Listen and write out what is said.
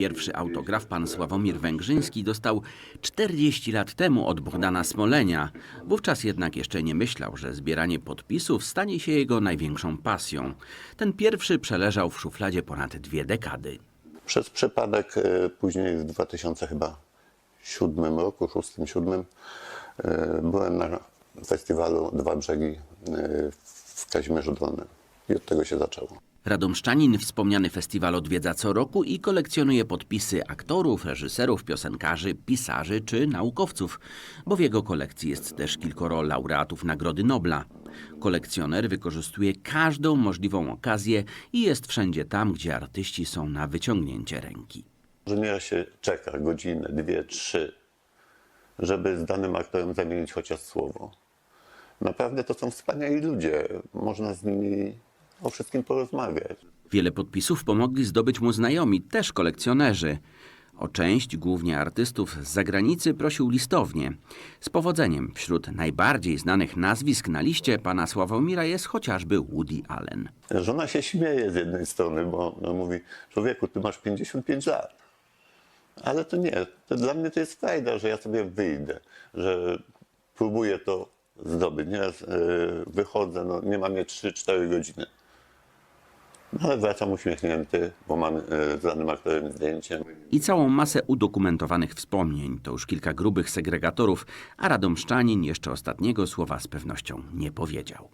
Pierwszy autograf pan Sławomir Węgrzyński dostał 40 lat temu od Bogdana Smolenia. Wówczas jednak jeszcze nie myślał, że zbieranie podpisów stanie się jego największą pasją. Ten pierwszy przeleżał w szufladzie ponad dwie dekady. Przez przypadek e, później w 2007 roku, 6-7 byłem na festiwalu Dwa Brzegi e, w Kazimierzu Dolnym i od tego się zaczęło. Radomszczanin wspomniany festiwal odwiedza co roku i kolekcjonuje podpisy aktorów, reżyserów, piosenkarzy, pisarzy czy naukowców, bo w jego kolekcji jest też kilkoro laureatów Nagrody Nobla. Kolekcjoner wykorzystuje każdą możliwą okazję i jest wszędzie tam, gdzie artyści są na wyciągnięcie ręki. Że się czeka godzinę, dwie, trzy, żeby z danym aktorem zamienić chociaż słowo. Naprawdę to są wspaniali ludzie. Można z nimi o wszystkim porozmawiać. Wiele podpisów pomogli zdobyć mu znajomi, też kolekcjonerzy. O część, głównie artystów z zagranicy, prosił listownie. Z powodzeniem wśród najbardziej znanych nazwisk na liście pana Sławomira jest chociażby Woody Allen. Żona się śmieje z jednej strony, bo no, mówi, człowieku, ty masz 55 lat. Ale to nie, to dla mnie to jest frajda, że ja sobie wyjdę, że próbuję to zdobyć. Nieraz yy, wychodzę, no, nie mam je 3-4 godziny. No, ale wracam uśmiechnięty, bo mam yy, z danym aktorem zdjęcie. I całą masę udokumentowanych wspomnień. To już kilka grubych segregatorów, a Radomszczanin jeszcze ostatniego słowa z pewnością nie powiedział.